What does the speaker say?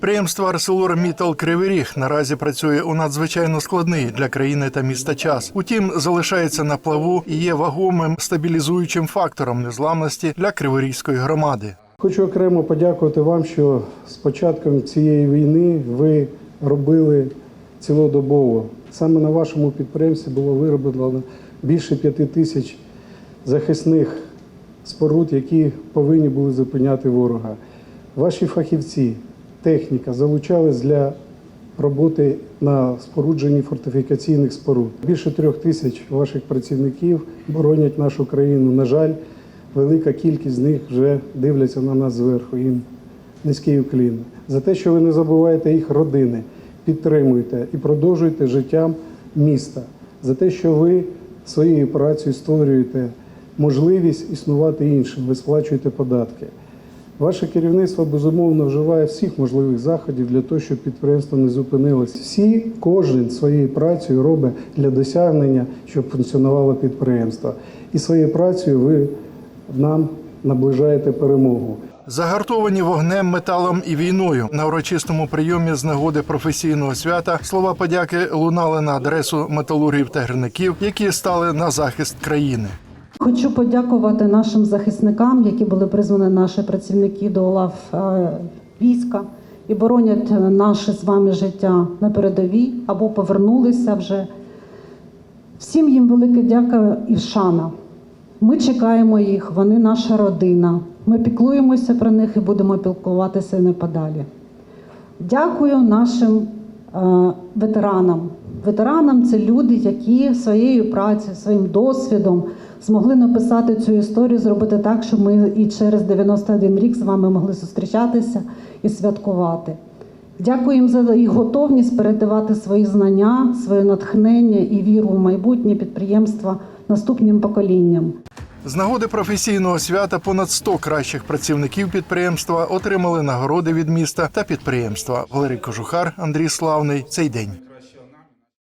Підприємство ArcelorMittal Кривий Ріг наразі працює у надзвичайно складний для країни та міста час. Утім, залишається на плаву і є вагомим стабілізуючим фактором незламності для криворізької громади. Хочу окремо подякувати вам, що з початком цієї війни ви робили цілодобово. Саме на вашому підприємстві було вироблено більше п'яти тисяч захисних споруд, які повинні були зупиняти ворога. Ваші фахівці, техніка залучались для роботи на спорудженні фортифікаційних споруд. Більше трьох тисяч ваших працівників боронять нашу країну. На жаль, велика кількість з них вже дивляться на нас зверху. Їм низький уклін. За те, що ви не забуваєте їх родини, підтримуєте і продовжуєте життям міста. За те, що ви своєю працею створюєте можливість існувати іншим, ви сплачуєте податки. Ваше керівництво безумовно вживає всіх можливих заходів для того, щоб підприємство не зупинилось. Всі, кожен своєю працею робить для досягнення, щоб функціонувало підприємство. І своєю працею ви нам наближаєте перемогу. Загартовані вогнем, металом і війною на урочистому прийомі з нагоди професійного свята слова подяки лунали на адресу металургів та гірників, які стали на захист країни. Хочу подякувати нашим захисникам, які були призвані наші працівники до лав е, війська і боронять наше з вами життя на передовій або повернулися вже. Всім їм велике дяка і шана. Ми чекаємо їх, вони наша родина. Ми піклуємося про них і будемо піклуватися не подалі. Дякую нашим е, ветеранам. Ветеранам це люди, які своєю працею, своїм досвідом змогли написати цю історію, зробити так, щоб ми і через 91 рік з вами могли зустрічатися і святкувати. Дякую їм за їх готовність передавати свої знання, своє натхнення і віру в майбутнє підприємства наступним поколінням. З нагоди професійного свята понад 100 кращих працівників підприємства отримали нагороди від міста та підприємства. Валерій Кожухар, Андрій Славний. Цей день.